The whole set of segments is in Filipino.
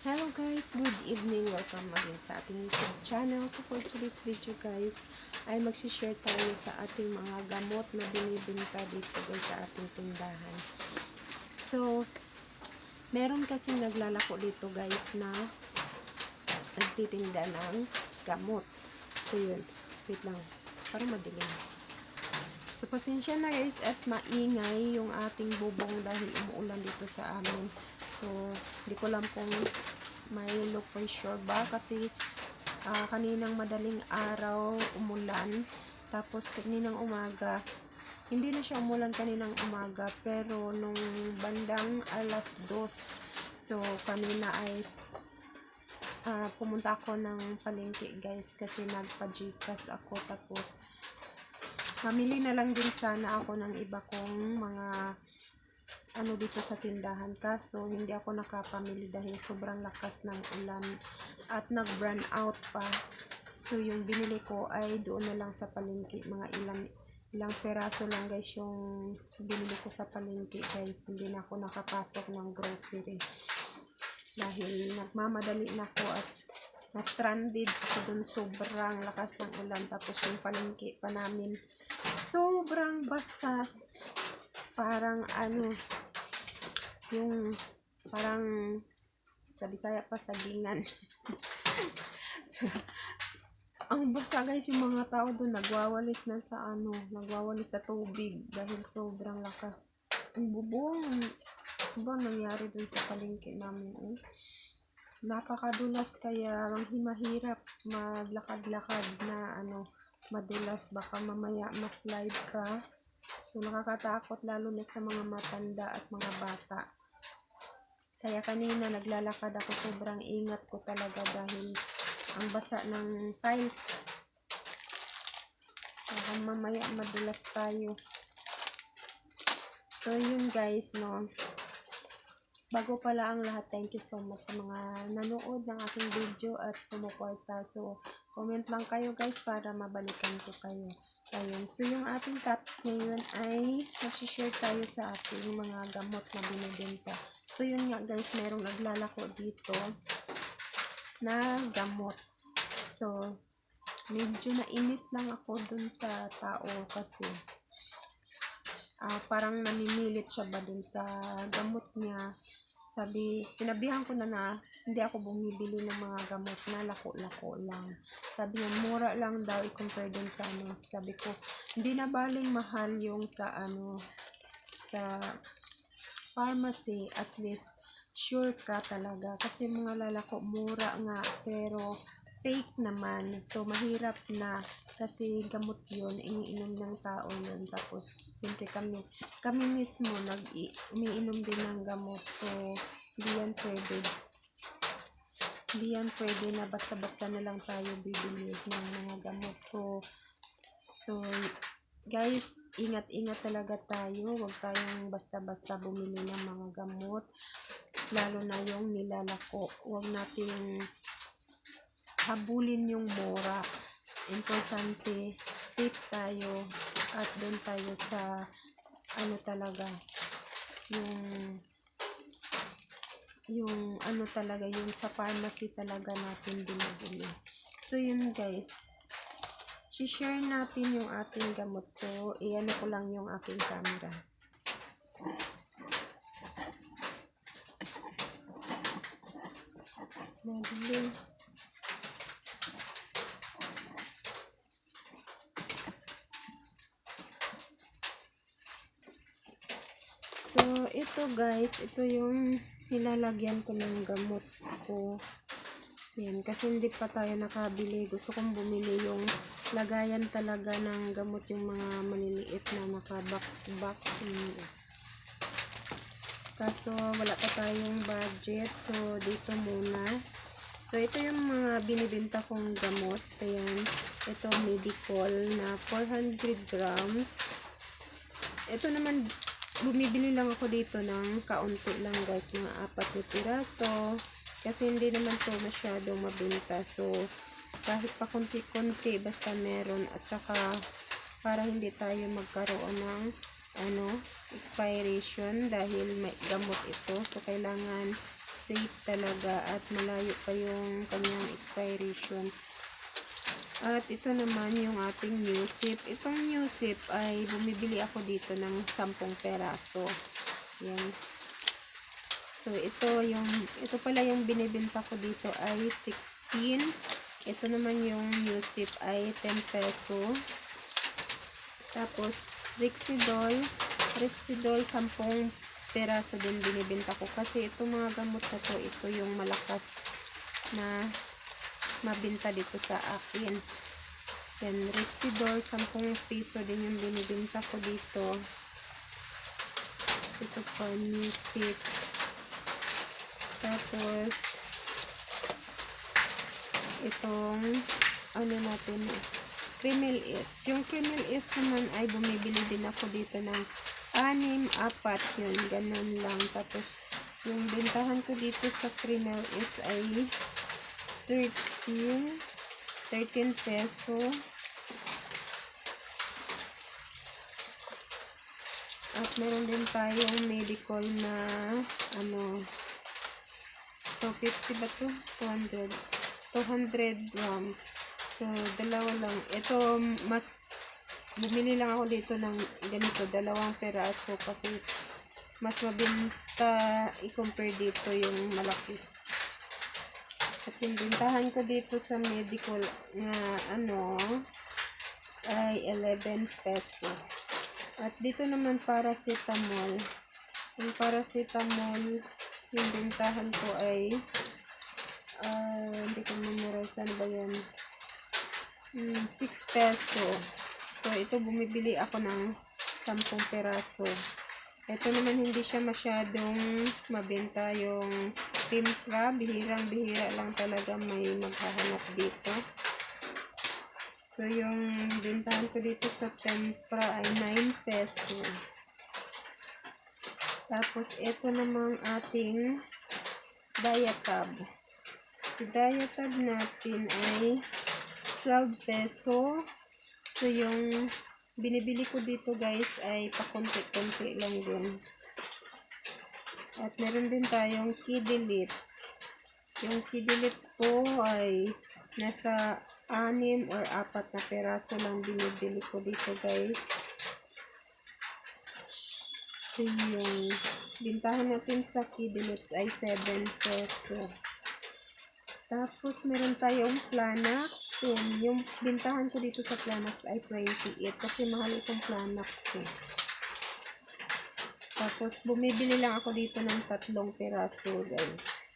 Hello guys, good evening. Welcome again sa ating YouTube channel. So for today's video guys, ay magsishare tayo sa ating mga gamot na binibinta dito guys sa ating tindahan. So, meron kasing naglalako dito guys na nagtitinda ng gamot. So yun, wait lang, para madilim. So, pasensya na guys at maingay yung ating bubong dahil umuulan dito sa amin. So, di ko lang kung may look for sure ba kasi ah, kaninang madaling araw umulan. Tapos kaninang umaga, hindi na siya umulan kaninang umaga pero nung bandang alas dos, so kanina ay ah, pumunta ako ng palengke guys kasi nagpa-gcash ako tapos Mamili na lang din sana ako ng iba kong mga ano dito sa tindahan. Kaso hindi ako nakapamili dahil sobrang lakas ng ulan at nag-brand out pa. So yung binili ko ay doon na lang sa palengke. Mga ilang ilang peraso lang guys yung binili ko sa palengke guys. Hindi na ako nakapasok ng grocery. Dahil nagmamadali na ako at na-stranded ako dun sobrang lakas ng ulan. Tapos yung palengke pa namin sobrang basa parang ano yung parang sa Bisaya pa sagingan ang basa guys yung mga tao doon nagwawalis na sa ano nagwawalis sa tubig dahil sobrang lakas. Ang bubong. Ano ba nangyari dun sa palengke namin eh? nakakadulas kaya mahirap maglakad-lakad na ano madulas. Baka mamaya mas live ka. So nakakatakot lalo na sa mga matanda at mga bata kaya kanina naglalakad ako sobrang ingat ko talaga dahil ang basa ng tiles. Baka mamaya madulas tayo. So yun guys no? Bago pala ang lahat, thank you so much sa mga nanood ng aking video at sumuporta. So, comment lang kayo guys para mabalikan ko kayo. Ayun. So, yung ating top ngayon ay share tayo sa ating mga gamot na binibenta. So, yun nga guys, merong naglalako dito na gamot. So, medyo nainis lang ako dun sa tao kasi ah parang namimilit siya ba dun sa gamot niya. Sabi, sinabihan ko na na hindi ako bumibili ng mga gamot na lako-lako lang. Sabi niya, mura lang daw i-compare dun sa ano. Sabi ko, hindi na baling mahal yung sa ano, sa pharmacy, at least sure ka talaga. Kasi mga lalako, mura nga, pero fake naman. So, mahirap na kasi gamot yun, iniinom ng tao yun. Tapos, siyempre kami, kami mismo, nag umiinom din ng gamot. So, hindi yan pwede. Hindi yan pwede na basta-basta na lang tayo bibili ng mga gamot. So, so, guys, ingat-ingat talaga tayo. Huwag tayong basta-basta bumili ng mga gamot. Lalo na yung nilalako. Huwag nating habulin yung mura. Importante, safe tayo at doon tayo sa ano talaga yung yung ano talaga yung sa pharmacy talaga natin binibili. So yun guys. Si-share natin yung ating gamot. So, iyan ko lang yung aking camera. Madilim. So, ito guys, ito yung nilalagyan ko ng gamot ko. Yan, kasi hindi pa tayo nakabili. Gusto kong bumili yung lagayan talaga ng gamot yung mga maliliit na naka-box-box. Kaso, wala pa tayong budget. So, dito muna. So, ito yung mga binibenta kong gamot. Ayan. Ito, Medicol na 400 grams. Ito naman, bumibili lang ako dito ng kaunti lang guys, mga apat na piraso. Kasi hindi naman to masyadong mabenta. So, kahit pa konti-konti, basta meron. At saka, para hindi tayo magkaroon ng ano, expiration dahil may gamot ito. So, kailangan safe talaga at malayo pa yung kanyang expiration. At ito naman yung ating new sip. Itong new ay bumibili ako dito ng 10 peraso. Yan. So, ito yung, ito pala yung binibenta ko dito ay 16. Ito naman yung new ay 10 peso. Tapos, Rexidol. Rexidol, 10 peraso din binibenta ko. Kasi itong mga gamot na to, ito yung malakas na mabinta dito sa akin. Yan, Rexidol, 10 piso din yung binibenta ko dito. Ito pa, sip. Tapos, itong, ano natin, Kremel is. Yung Kremel is naman ay bumibili din ako dito ng anim, apat, yun, ganun lang. Tapos, yung bentahan ko dito sa Kremel is ay 13, 13 peso. At meron din tayong medical na, ano, 250 ba to? 200. 200 gram. So, dalawa lang. Ito, mas, bumili lang ako dito ng ganito, dalawang peraso kasi mas mabinta i-compare dito yung malaki. At yung bintahan ko dito sa medical na ano ay 11 peso. At dito naman paracetamol. Yung paracetamol, yung bintahan ko ay ah, hindi ko memorize ano ba yan. Mm, 6 peso. So, ito bumibili ako ng 10 peraso. Ito naman hindi siya masyadong mabenta yung timpra. Bihirang-bihira lang talaga may maghahanap dito. So, yung bintahan ko dito sa tempra ay 9 peso. Tapos, ito namang ating diatab. Si diatab natin ay 12 peso. So, yung binibili ko dito guys ay pakunti-kunti lang din. At meron din tayong kidilits. Yung kidilits ko ay nasa anim or apat na peraso lang binibili ko dito guys. So, yung bintahan natin sa kidilits ay 7 peso. Tapos, meron tayong Planax. Yun, yung bintahan ko dito sa Planax ay 28 kasi mahal itong Planax eh. Tapos, bumibili lang ako dito ng tatlong peraso, guys.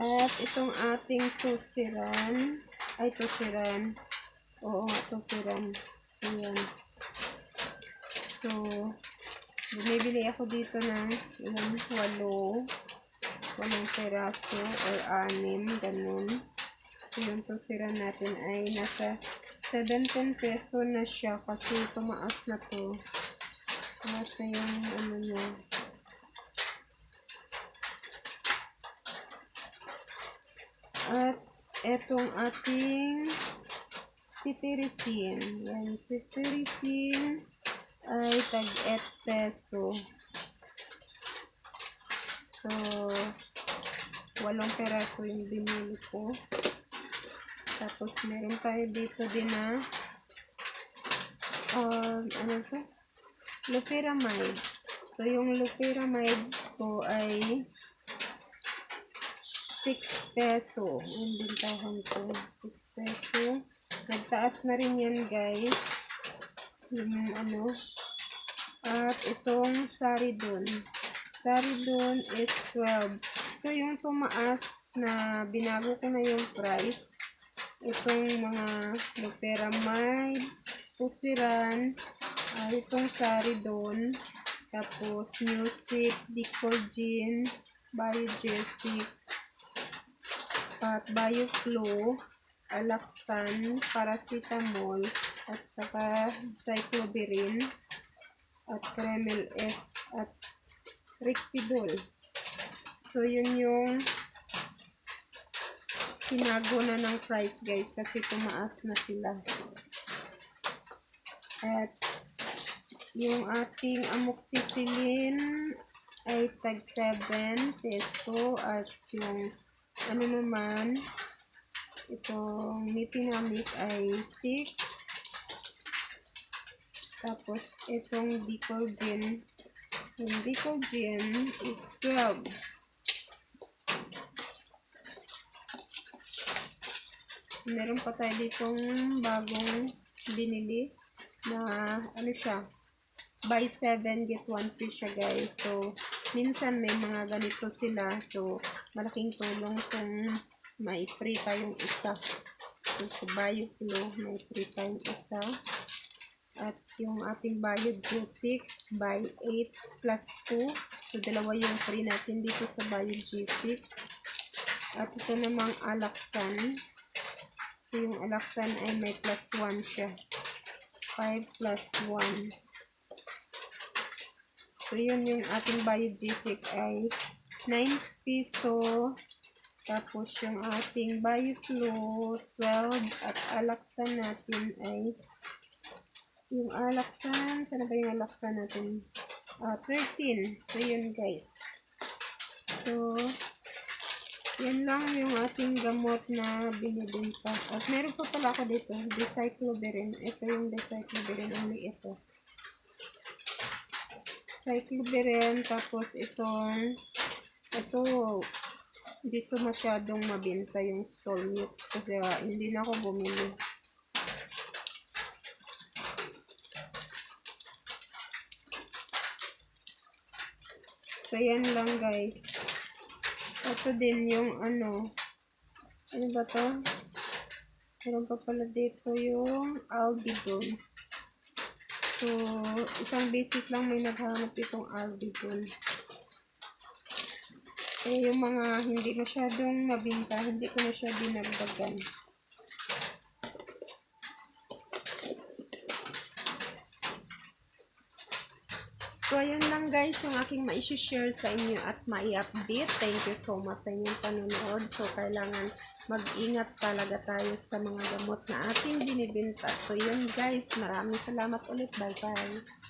At itong ating tusiran, ay tusiran, oo nga, tusiran. Ayan. So, bumibili ako dito ng ilang walo, walong peraso or anim, ganun. So, yung tusiran natin ay nasa 17 peso na siya kasi tumaas na to. Tumaas na yung ano niya. At etong ating sitirisin. Yan, sitirisin ay tag 8 peso. So, walong peraso yung binili ko. Tapos, meron tayo dito din na um, ano to? Loperamide. So, yung loperamide ko ay 6 peso. Yung bintahan ko. 6 peso. Nagtaas na rin yan, guys. Yung ano. At itong saridon. Saridon is 12. So, yung tumaas na binago ko na yung price. Itong mga loperamide, pusiran, uh, itong saridon, tapos Newsip, Dicolgin, Biogesic, at Bioflow, Alaxan, Paracetamol, at saka Cyclobirin, at Kremel S, at Rexidol. So, yun yung tinago na ng price guys kasi tumaas na sila. At Yung ating amoxicillin ay tag 7 peso at yung ano naman itong Mipinamic ay 6 tapos itong Decolgen yung Decolgen is 12 meron pa tayo ditong bagong binili na ano siya? Buy 7 get 1 free siya guys. So minsan may mga ganito sila. So malaking tulong kung may free tayong isa. So sa BioFlow may free tayong isa. At yung ating BioGesic by 8 plus 2 so dalawa yung free natin dito sa BioGesic at ito namang Alaxan So, yung Alaxan ay may plus 1 siya. 5 plus 1. So, yun yung ating Biogesic ay 9 piso. Tapos, yung ating Bioflow 12 at Alaxan natin ay yung Alaxan, saan ba yung Alaxan natin? Ah, 13. So, yun guys. So, yan lang yung ating gamot na binibenta. At meron pa pala ako dito, Dicycloberin. Ito yung Dicycloberin, only ito. Cycloberin, tapos itong, ito, hindi ito masyadong mabenta yung Solmux. Kasi ah, hindi na ako bumili. So, yan lang guys. Ito din yung ano. Ano ba to? Meron pa pala dito yung Albigon. So, isang basis lang may naghahanap itong Albigon. Eh, yung mga hindi masyadong mabinta, hindi ko na siya dinagdagan. So, ayun lang guys yung aking ma-share sa inyo at mai-update. Thank you so much sa inyong panonood. So, kailangan mag-ingat talaga tayo sa mga gamot na ating binibinta. So, yun guys. Maraming salamat ulit. Bye-bye.